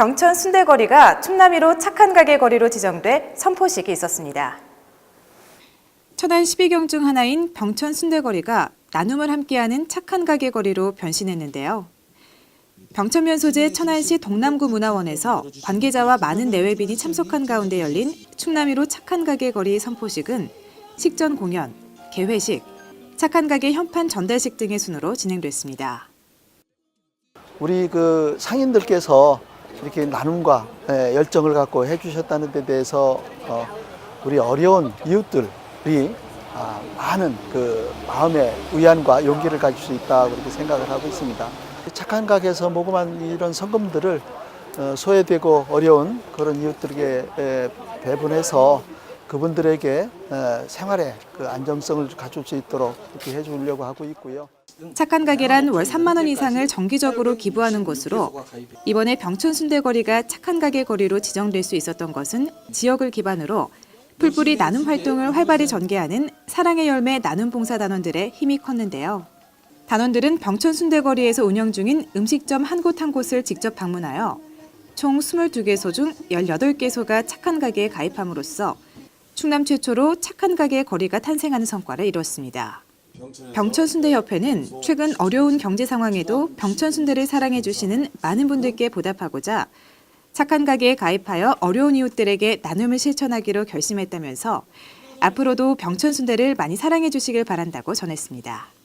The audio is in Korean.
병천 순대거리가 충남이로 착한 가게 거리로 지정돼 선포식이 있었습니다. 천안 12경 중 하나인 병천 순대거리가 나눔을 함께하는 착한 가게 거리로 변신했는데요. 병천면 소재 천안시 동남구 문화원에서 관계자와 많은 내외빈이 참석한 가운데 열린 충남이로 착한 가게 거리 선포식은 식전 공연, 개회식, 착한 가게 현판 전달식 등의 순으로 진행됐습니다. 우리 그 상인들께서 이렇게 나눔과 예, 열정을 갖고 해주셨다는 데 대해서 어, 우리 어려운 이웃들이 아, 많은 그 마음의 위안과 용기를 가질 수 있다고 그렇게 생각을 하고 있습니다. 착한 가게에서 모금한 이런 성금들을 어, 소외되고 어려운 그런 이웃들에게 에, 배분해서 그분들에게 에, 생활의 그 안정성을 갖출 수 있도록 이렇게 해주려고 하고 있고요. 착한 가게란 월 3만 원 이상을 정기적으로 기부하는 곳으로 이번에 병천 순대거리가 착한 가게 거리로 지정될 수 있었던 것은 지역을 기반으로 풀뿌리 나눔 활동을 활발히 전개하는 사랑의 열매 나눔 봉사 단원들의 힘이 컸는데요. 단원들은 병천 순대거리에서 운영 중인 음식점 한 곳 한 곳을 직접 방문하여 총 22개소 중 18개소가 착한 가게에 가입함으로써 충남 최초로 착한 가게 거리가 탄생하는 성과를 이뤘습니다. 병천순대협회는 최근 어려운 경제 상황에도 병천순대를 사랑해 주시는 많은 분들께 보답하고자 착한 가게에 가입하여 어려운 이웃들에게 나눔을 실천하기로 결심했다면서 앞으로도 병천순대를 많이 사랑해 주시길 바란다고 전했습니다.